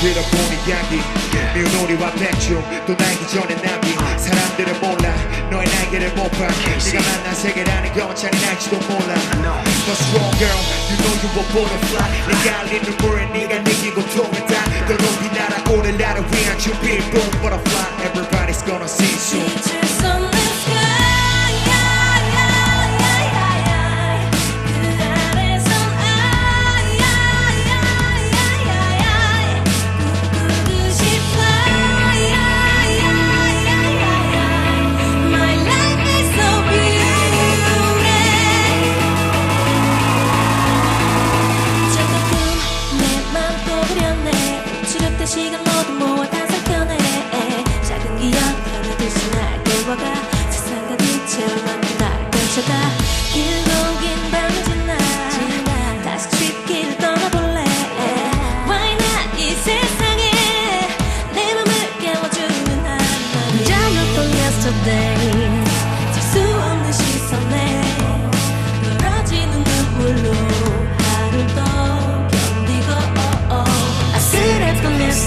들어본 이야기 미운 우리와 백중 또 날기 전에 남긴 사람들은 몰라 너의 날개를 못봐 네가 만난 세계라는 건 잔인할지도 몰라 But strong girl you know you will butterfly 내가 흘린 눈물에 네가 느낀 고통을 다더 높이 날아 오늘 나를 위한 준비 Boom butterfly everybody's gonna see you soon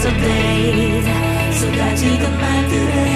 so that you can make it.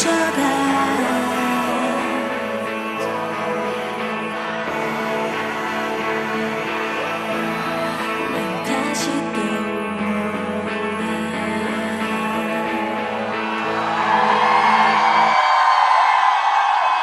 车摆